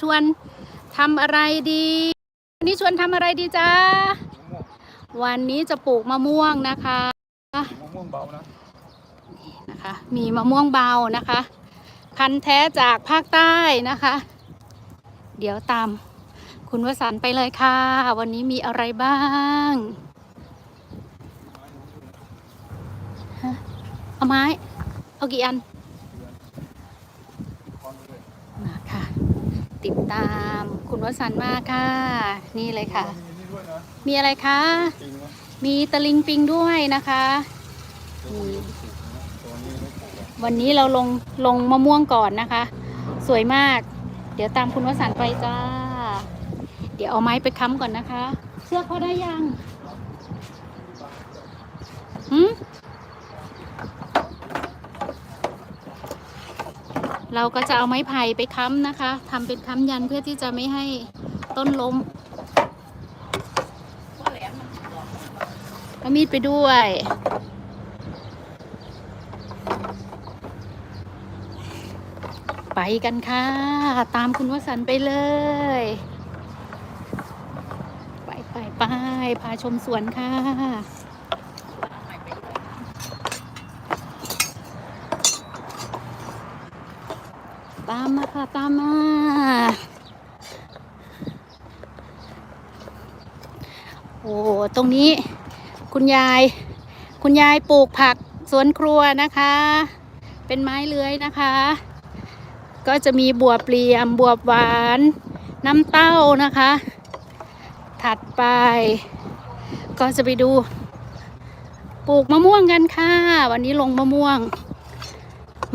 ชวนทำอะไรดีวันนี้ชวนทำอะไรดีจ้าวันนี้จะปลูกมะม่วงนะคะมะม่วงเบานะนะคะ มีมะม่วงเบานะคะ พันธุ์แท้จากภาคใต้นะคะ เดี๋ยวตามคุณวสันต์ไปเลยค่ะ วันนี้มีอะไรบ้างฮะเอาไม้ เอากี่อัน คอนเลย มาค่ะ ติดตามคุณวสันต์มาค่ะ นี่เลยค่ะ มีนี่ด้วยนะมีอะไรคะจริงนะมีตะลิงปิงด้วยนะคะตัวนี้ไม่ปลูกนะตัวนี้ไม่ปลูกอะวันนี้เราลงลงมะม่วงก่อนนะคะ สวยมาก เดี๋ยวตามคุณวสันต์ไปจ้า เดี๋ยวเอาไม้ไปค้ำก่อนนะคะ เชือกเขาได้ยัง เราก็จะเอาไม้ไผ่ไปค้ำนะคะทำเป็นค้ำยันเพื่อที่จะไม่ให้ต้นล้มเอามีดไปด้วย ไปกันค่ะ ตามคุณวสันต์ไปเลย ไปไปไปพาชมสวนค่ะามมาค่ะ ตามมา โอ้ตรงนี้ คุณยาย คุณยายปลูกผักสวนครัวนะคะ เป็นไม้เลื้อยนะคะ ก็จะมีบัวเปลี่ยมบัวหวาน น้ำเต้านะคะ ถัดไป ก็จะไปดู ปลูกมะม่วงกันค่ะ วันนี้ลงมะม่วง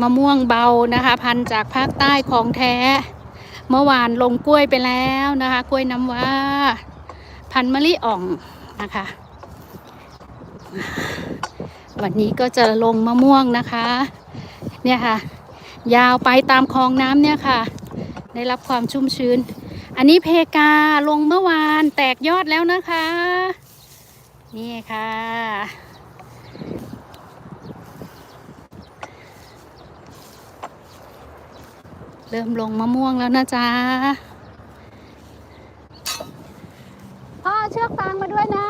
มะม่วงเบานะคะ พันธุ์จากภาคใต้ของแท้ เมื่อวานลงกล้วยไปแล้วนะคะ กล้วยน้ำว้า พันธุ์มะลิอ่องนะคะ วันนี้ก็จะลงมะม่วงนะคะ เนี่ยค่ะ ยาวไปตามคลองน้ำเนี่ยค่ะ ได้รับความชุ่มชื้น อันนี้เพกาลงเมื่อวานแตกยอดแล้วนะคะ นี่ค่ะ เริ่มลงมะม่วงแล้วนะจ๊ะพ่อเชือกฟางมาด้วยนะ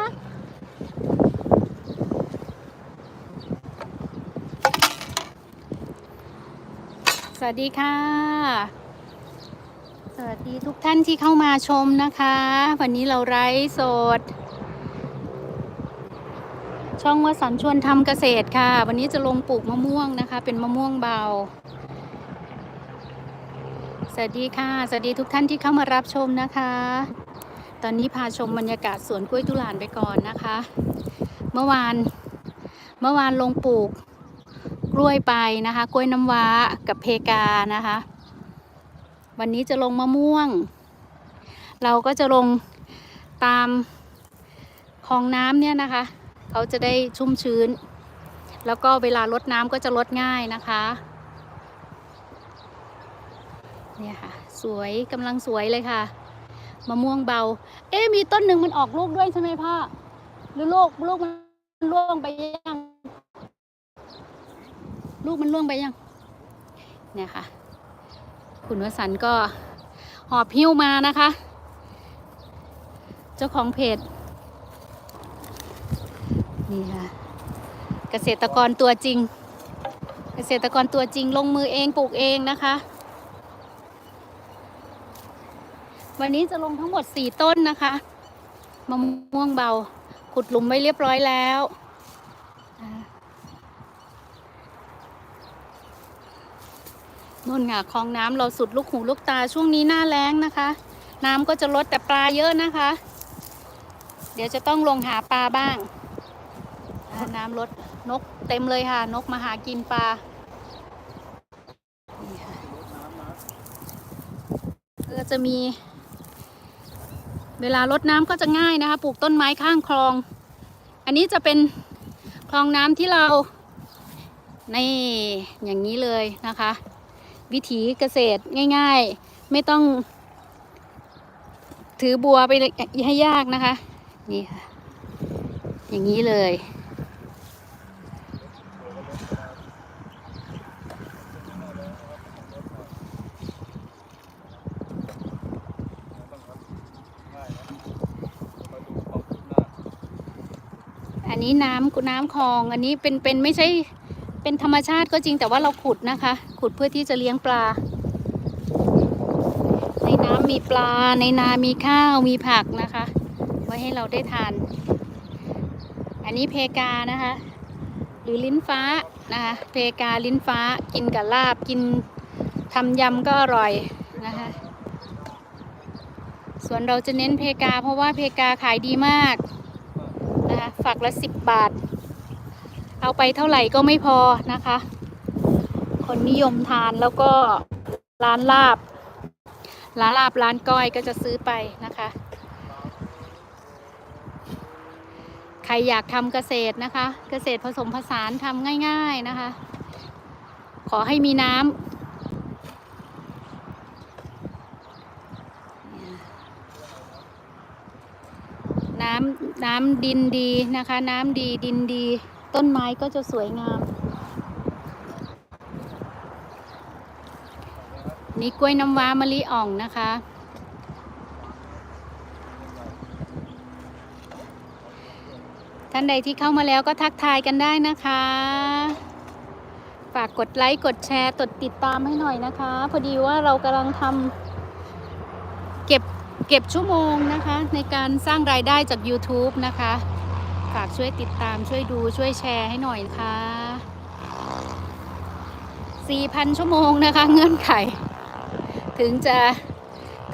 สวัสดีค่ะ สวัสดีทุกท่านที่เข้ามาชมนะคะ วันนี้เราไร้สด ช่องวสันชวนทำเกษตรค่ะ วันนี้จะลงปลูกมะม่วงนะคะ เป็นมะม่วงเบา สวัสดีค่ะ สวัสดีทุกท่านที่เข้ามารับชมนะคะ ตอนนี้พาชมบรรยากาศสวนกล้วยตุลานไปก่อนนะคะ เมื่อวาน เมื่อวานลงปลูกกล้วยไปนะคะ กล้วยน้ำว้ากับเพกานะคะ วันนี้จะลงมะม่วง เราก็จะลงตามคลองน้ำเนี่ยนะคะ เขาจะได้ชุ่มชื้น แล้วก็เวลาลดน้ำก็จะลดง่ายนะคะ เนี่ยค่ะ สวยกำลังสวยเลยค่ะมะม่วงเบา เอ๊มีต้นหนึ่งมันออกลูกด้วยใช่ไหมพ่อหรือลูกลูกมันร่วงไปยังลูกมันร่วงไปยังเนี่ยค่ะ คุณวสันก็หอบหิ้วมานะคะ เจ้าของเพจนี่ค่ะเกษตรกรตัวจริง เกษตรกรตัวจริงลงมือเองปลูกเองนะคะ วันนี้จะลงทั้งหมด 4 ต้นนะคะมะม่วงเบา ขุดหลุมไว้เรียบร้อยแล้วนู่นค่ะคลองน้ำเราสุดลูกหูลูกตาช่วงนี้หน้าแล้งนะคะ น้ำก็จะลดแต่ปลาเยอะนะคะ เดี๋ยวจะต้องลงหาปลาบ้าง น้ำลดนกเต็มเลยค่ะ นกมาหากินปลาก็จะมี เวลารดน้ำก็จะง่ายนะคะ ปลูกต้นไม้ข้างคลอง อันนี้จะเป็นคลองน้ำที่เราในอย่างนี้เลยนะคะ วิถีเกษตรง่ายๆ ไม่ต้องถือบัวไปให้ยากนะคะ นี่ค่ะ อย่างนี้เลย นี้น้ำน้ำคลอง อันนี้เป็นเป็นไม่ใช่เป็นธรรมชาติก็จริงแต่ว่าเราขุดนะคะ ขุดเพื่อที่จะเลี้ยงปลา ในน้ำมีปลา ในนา มีข้าวมีผักนะคะ ไว้ให้เราได้ทาน อันนี้เพกานะคะ หรือลิ้นฟ้านะคะ เพกาลิ้นฟ้ากินกับลาบกินทำยำก็อร่อยนะคะส่วนเราจะเน้นเพกาเพราะว่าเพกาขายดีมาก ฝักละสิบบาท เอาไปเท่าไหร่ก็ไม่พอนะคะ คนนิยมทานแล้วก็ร้านลาบ ร้านลาบร้านก้อยก็จะซื้อไปนะคะ ใครอยากทำเกษตรนะคะ เกษตรผสมผสานทำง่าย ๆนะคะ ขอให้มีน้ำ น้ำน้ำดินดีนะคะ น้ำดีดินดี ต้นไม้ก็จะสวยงาม นี่กล้วยน้ำว้ามะลิอ่องนะคะ ท่านใดที่เข้ามาแล้วก็ทักทายกันได้นะคะ ฝากกดไลค์กดแชร์กดติดตามให้หน่อยนะคะ พอดีว่าเรากำลังทำเก็บ เก็บชั่วโมงนะคะ ในการสร้างรายได้จาก YouTube นะคะ ฝากช่วยติดตามช่วยดูช่วยแชร์ให้หน่อยนะคะ4,000 ชั่วโมงนะคะ เงื่อนไข ถึงจะ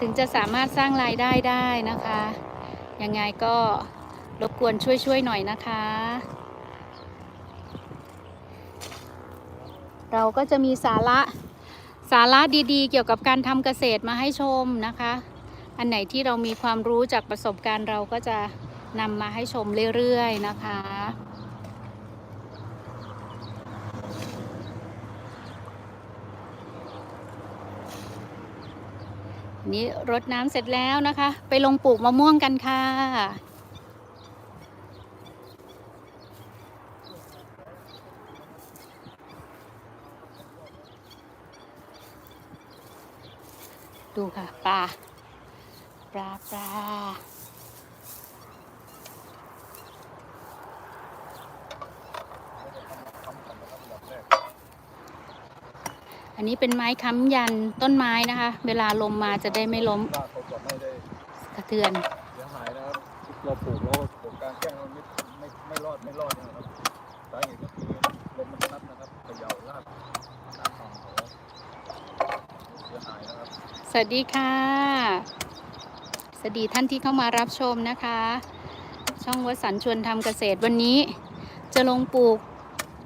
ถึงจะสามารถสร้างรายได้ได้นะคะ ยังไงก็รบกวนช่วยช่วยหน่อยนะคะ เราก็จะมีสาระสาระดีๆ เกี่ยวกับการทำเกษตรมาให้ชมนะคะ อันไหนที่เรามีความรู้จากประสบการณ์เราก็จะนำมาให้ชมเรื่อยๆนะคะนี่รดน้ำเสร็จแล้วนะคะ ไปลงปลูกมะม่วงกันค่ะ ดูค่ะปลา ปลาปลาอันนี้เป็นไม้ค้ำยันต้นไม้นะคะ เวลาลมมาจะได้ไม่ล้มรากเขาจะไม่ได้กระเทือนเสียหายนะครับเราปลูกแล้วปลูกกลางแจ้งเราไม่ไม่ไม่รอดไม่รอดนะครับสาเหตุก็คือลมมันพัดนะครับเขย่ารากรากของเขาเสียหายนะครับ สวัสดีค่ะ สวัสดีท่านที่เข้ามารับชมนะคะ ช่องวสันต์ชวนทำเกษตรวันนี้ จะลงปลูก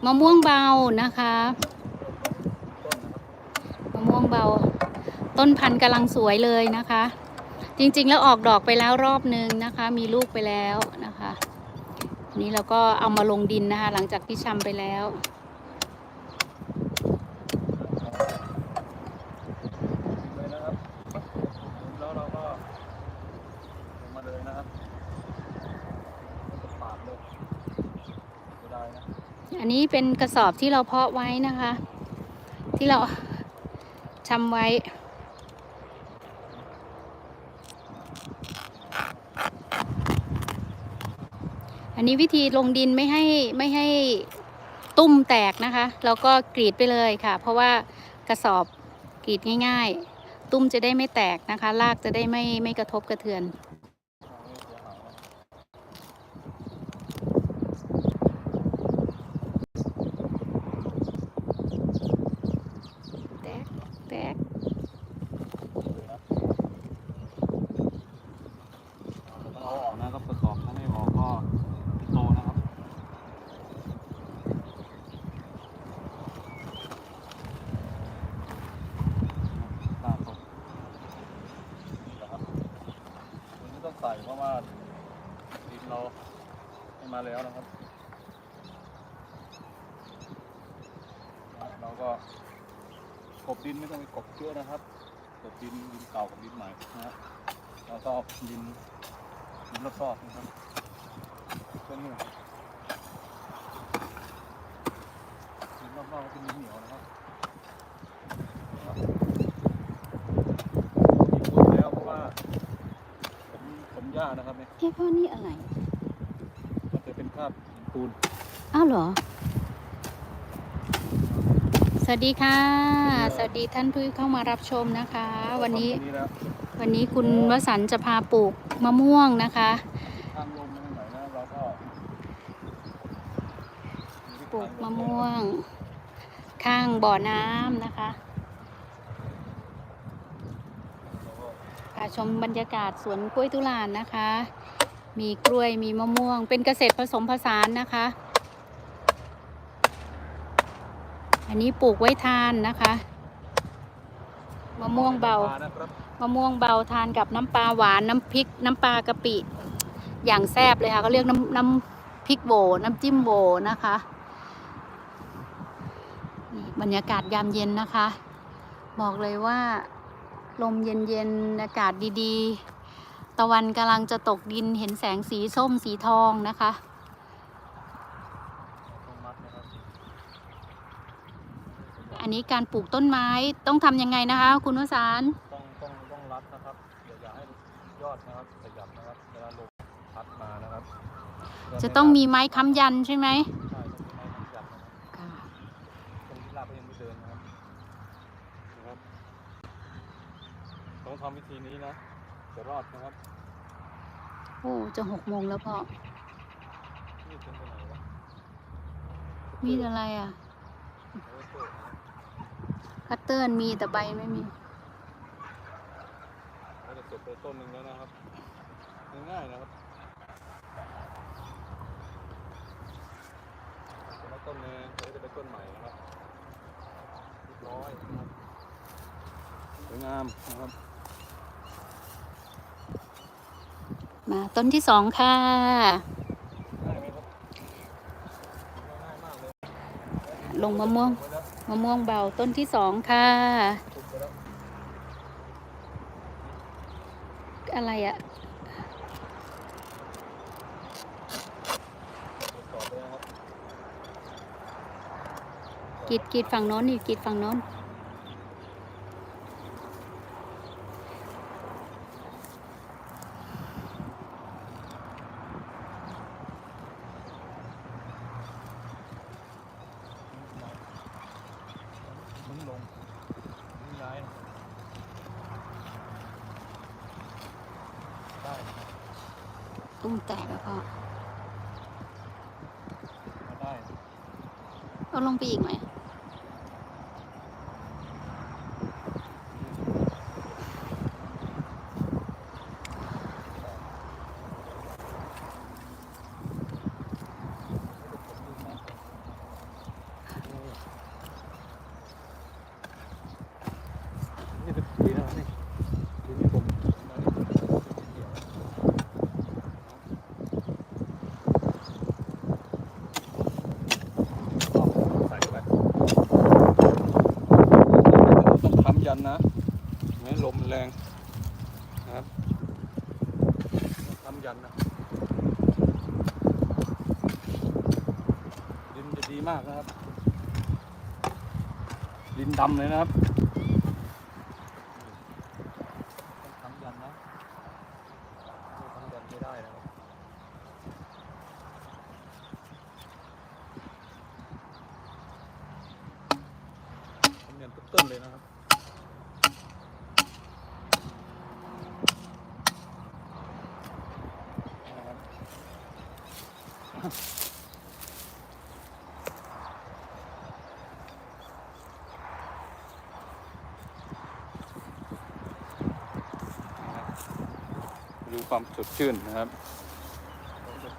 มะม่วงเบานะคะมะม่วงเบา ต้นพันธุ์กำลังสวยเลยนะคะ จริงๆแล้วออกดอกไปแล้วรอบนึงนะคะ มีลูกไปแล้วนะคะนนี้เราก็เอามาลงดินนะคะ หลังจากที่ชำไปแล้ว เลยนะครับแล้วเราก็ลงมาเลยนะครับปาดเลยเสียดายนะ อันนี้เป็นกระสอบที่เราเพาะไว้นะคะ ที่เราชำไว้ อันนี้วิธีลงดินไม่ให้ไม่ให้ตุ้มแตกนะคะ แล้วก็กรีดไปเลยค่ะ เพราะว่ากระสอบกรีดง่าย ๆ ตุ้มจะได้ไม่แตกนะคะรากจะได้ไม่ไม่กระทบกระเทือน แตกแตก เอาออกนะครับกระสอบถ้าไม่ออกก็โตนะครับตามตกนะครับตัวนี้ต้องใส่เพราะว่าดินเราให้มาแล้วนะครับ เราก็กบดินไม่ต้องไปกบ เยอะนะครับกบดินดินเก่ากับดินใหม่นะฮะแล้วก็เอาดินดินรอบๆนะครับเช่นนี้ดินรอบๆก็เป็นดินเหนียวนะครับครับมีพูดแล้วเพราะว่าผมผมหญ้านะครับเนี่ยเฮ้ยพ่อนี่อะไร มันจะเป็นคราบปูนอ้าวเหรอ สวัสดีค่ะ สวัสดีท่านผู้เข้ามารับชมนะคะ วันนี้ตรงแล้ววันนี้คุณวสันต์จะพาปลูกมะม่วงนะคะทางลมไม่ไหนนะเราก็ปลูกมะม่วง ข้างบ่อน้ำนะคะเราก็พาชมบรรยากาศสวนกล้วยตุลานนะคะ มีกล้วยมีมะม่วง เป็นเกษตรผสมผสานนะคะ อันนี้ปลูกไว้ทานนะคะมะม่วงเบานะครับมะม่วงเบาทานกับน้ำปลาหวานน้ำพริก น้ำปลากะปิ อย่างแซ่บเลยค่ะเขาเรียกน้ำน้ำพริกโบน้ำจิ้มโบนะคะนี่บรรยากาศยามเย็นนะคะ บอกเลยว่าลมเย็นๆอากาศดีๆ ตะวันกำลังจะตกดินเห็นแสงสีส้มสีทองนะคะ ต้องมัดนะครับ อันนี้การปลูกต้นไม้ต้องทำยังไงนะคะ คุณวสานต์ต้องต้องต้องรัดนะครับเดี๋ยวอย่าให้ยอดนะครับขยับนะครับเวลาลมพัดมานะครับจะต้องมีไม้ค้ำยันใช่ไหมใช่ต้องมีไม้ขยับนะครับตรงที่ลาบก็ยังไม่เดินนะครับนะครับต้องทำวิธีนี้นะจะรอดนะครับโอ้จะหกโมงแล้วพ่อนี่เป็นไปไหนวะมีดอะไรอะเออเปิดนะ คัตเตอร์มีแต่ใบไม่มีเราจะเสร็จไปต้นหนึ่งแล้วนะครับ ง่ายๆนะครับแล้วต้นหนึงเราจะไปต้นใหม่นะครับเรียบร้อยนะครับสวยงามนะครับ มาต้นที่สองค่ะง่ายไหมครับง่ายมากเลยลงมะม่วงไแล้ว มะม่วงเบาต้นที่สองค่ะ อะไรอะตรวจสอบเลยนะกีดกีดฝั่งโน้นอีกกีดฝั่งโน้น มึงลงมึงย้ายได้ ตุ้มแตกแล้วพ่อ มาได้ เอาลงไปอีกไหม นี่เป็นปีแล้วนี่ปีนี้ผมใส่ไปต้องค้ำยันนะไม่งั้นลมแรงนะครับค้ำยันนะดินจะดีมากนะครับ ดินดำเลยนะครับ ต้องค้ำยันนะไม่ค้ำยันไม่ได้นะครับค้ำยันทุกต้นเลยนะครับนะครับ ดูความสดชื่นนะครับ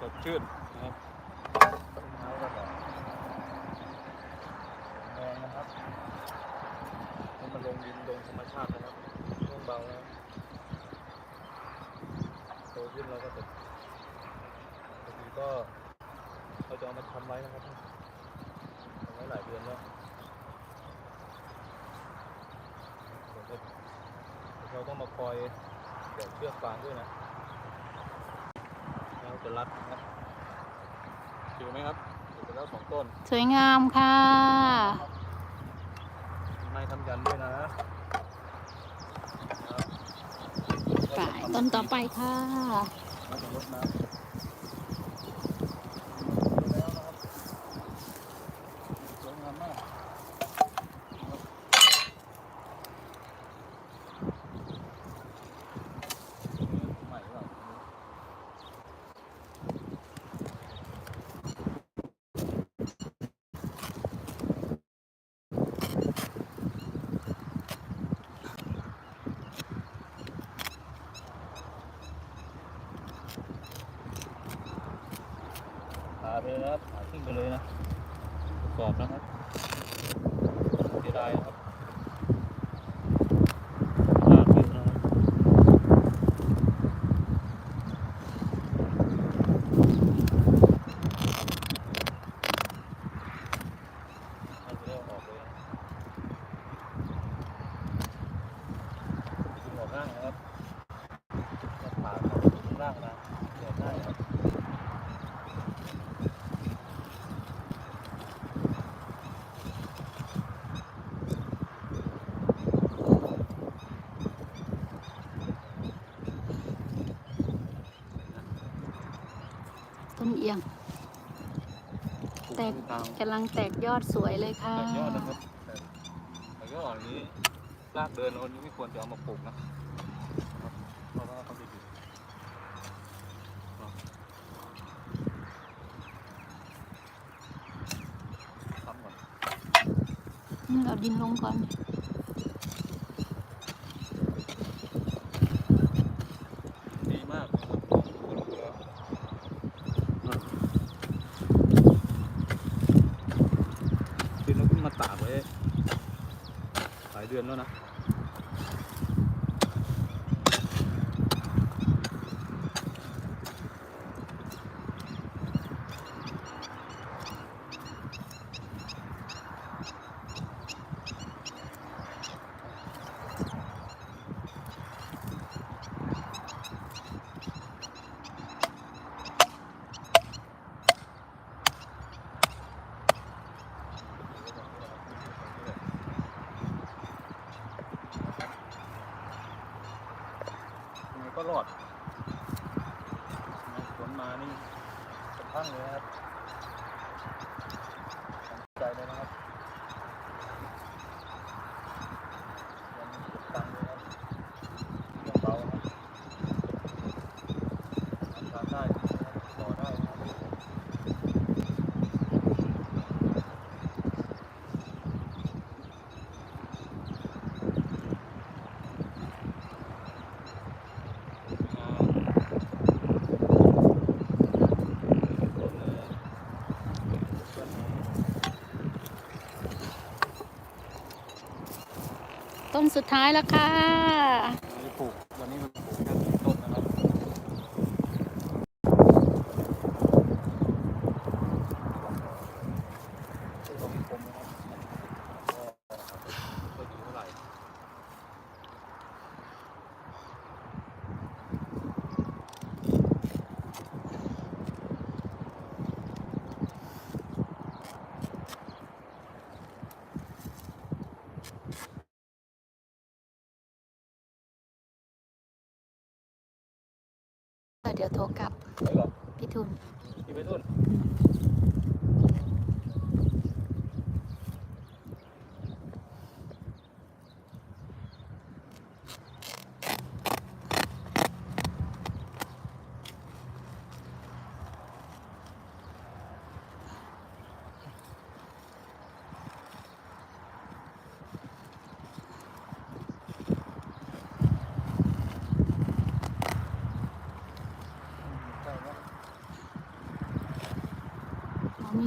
สดชื่นนะครับต้นไม้ก็แบบแรงนะครับให้มันลงดินลงธรรมชาตินะครับลงเบาแล้วโตขึ้นเราก็จะบางทีก็เราจะเอามาทำไว้นะครับทำไว้หลายเดือนแล้วเดี๋ยวก็เราต้องมาคอย เดี๋ยวเชือกฟางด้วยนะแล้วจะรัดนะครับเจอไหมครับเจอไปแล้วสองต้น สวยงามค่ะมีไม้ทำยันด้วยนะไปต้นต่อไปค่ะ มาจากรถน้ำ กำลังแตกยอดสวยเลยค่ะ แตกยอดนะครับแต่ยอดนนี้รากเดินอันนี้ไม่ควรจะเอามาปลูกนะเพราะว่าเขาดีเราดินลงก่อน ต้นสุดท้ายแล้วค่ะ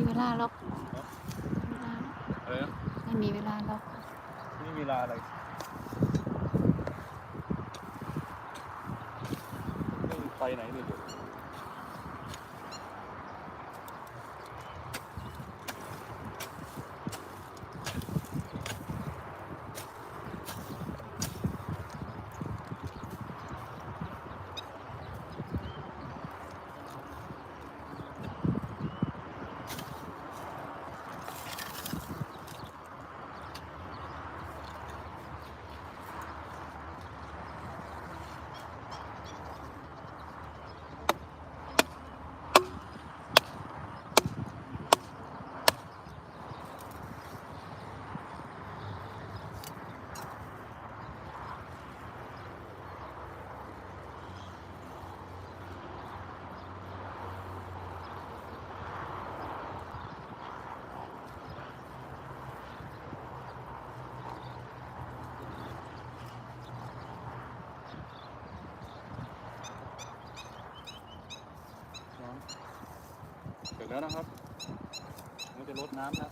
เวลาแล้ว แล้วนะครับ มันจะลดน้ำนะ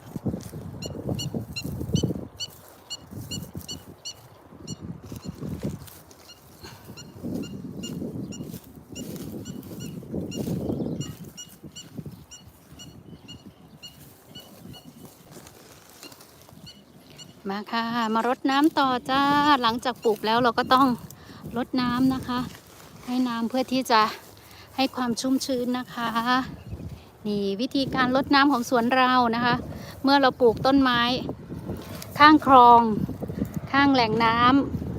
มาค่ะ มารดน้ำต่อจ้า หลังจากปลูกแล้วเราก็ต้องรดน้ำนะคะ ให้น้ำเพื่อที่จะให้ความชุ่มชื้นนะคะ นี่วิธีการรดน้ำของสวนเรานะคะ เมื่อเราปลูกต้นไม้ ข้างคลอง ข้างแหล่งน้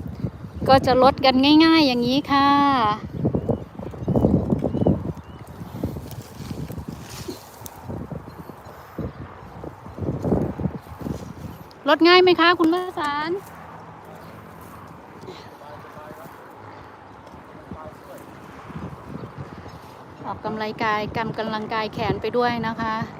ำก็จะลดกันง่าย ๆ อย่างนี้ค่ะ ลดง่ายไหมคะ คุณวสาน ออกกำลังกายกำกำลังกายแขนไปด้วยนะคะ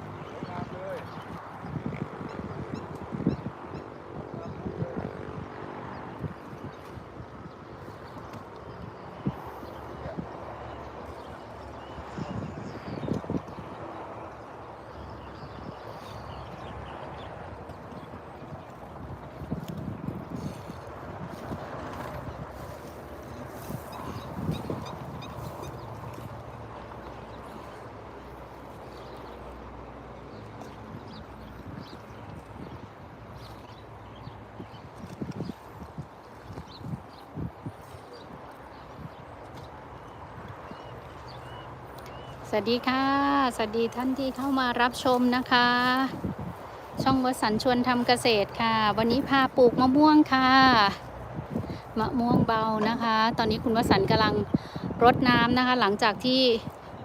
สวัสดีค่ะ สวัสดีท่านที่เข้ามารับชมนะคะ ช่องวสันต์ชวนทำเกษตรค่ะ วันนี้พาปลูกมะม่วงค่ะ มะม่วงเบานะคะ ตอนนี้คุณวสันต์กำลังรดน้ำนะคะ หลังจากที่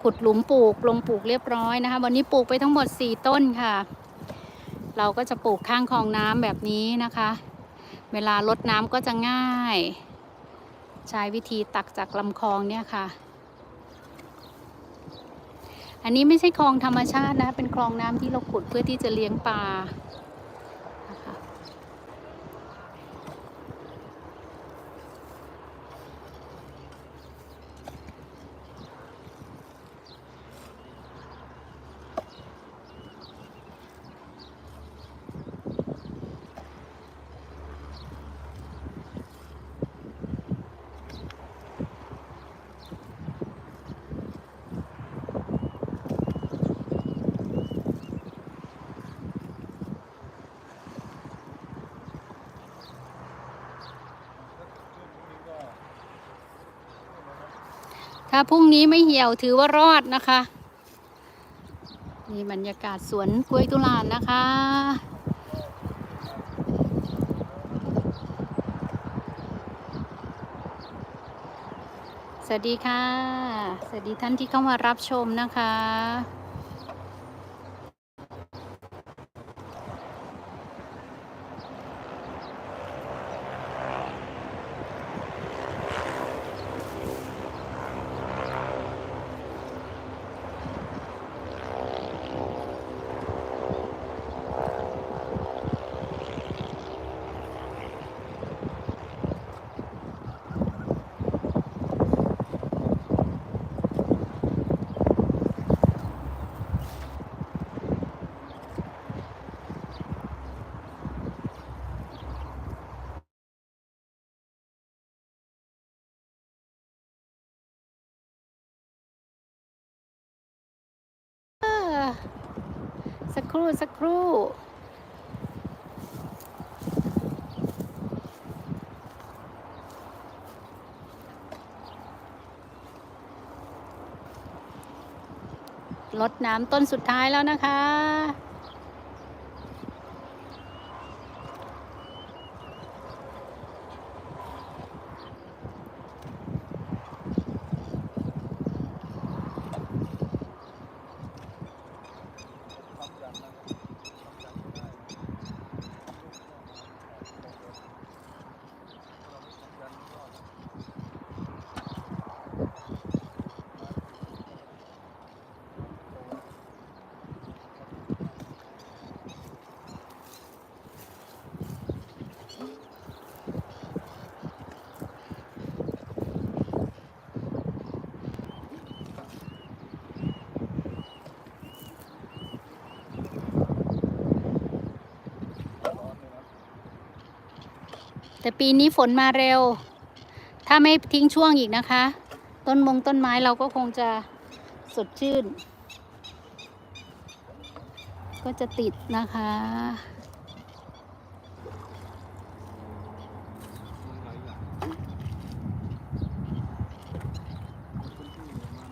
ขุดหลุมปลูกลงปลูกเรียบร้อยนะคะ วันนี้ปลูกไปทั้งหมด 4 ต้นค่ะ เราก็จะปลูกข้างคลองน้ำแบบนี้นะคะ เวลารดน้ำก็จะง่าย ใช้วิธีตักจากลำคลองเนี่ยค่ะ อันนี้ไม่ใช่คลองธรรมชาตินะ เป็นคลองน้ำที่เราขุดเพื่อที่จะเลี้ยงปลา ถ้าพรุ่งนี้ไม่เหี่ยวถือว่ารอดนะคะ นี่บรรยากาศสวนกล้วยตุลานนะคะสวัสดีค่ะ สวัสดีท่านที่เข้ามารับชมนะคะ สัก ครู่สักครู่ลดน้ำต้นสุดท้ายแล้วนะคะ แต่ปีนี้ฝนมาเร็ว ถ้าไม่ทิ้งช่วงอีกนะคะ ต้นมงต้นไม้เราก็คงจะสดชื่น ก็จะติดนะคะ มันหลายอย่างพื้นที่ประมาณ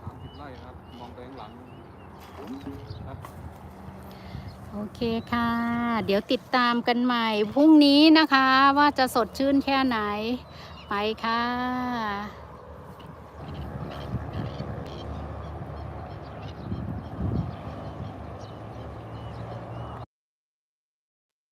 สามสิบไร่ครับ มองไปข้างหลังครับ โอ เคค่ะ เดี๋ยวติดตามกันใหม่พรุ่งนี้นะคะว่าจะสดชื่นแค่ไหน ไปค่ะ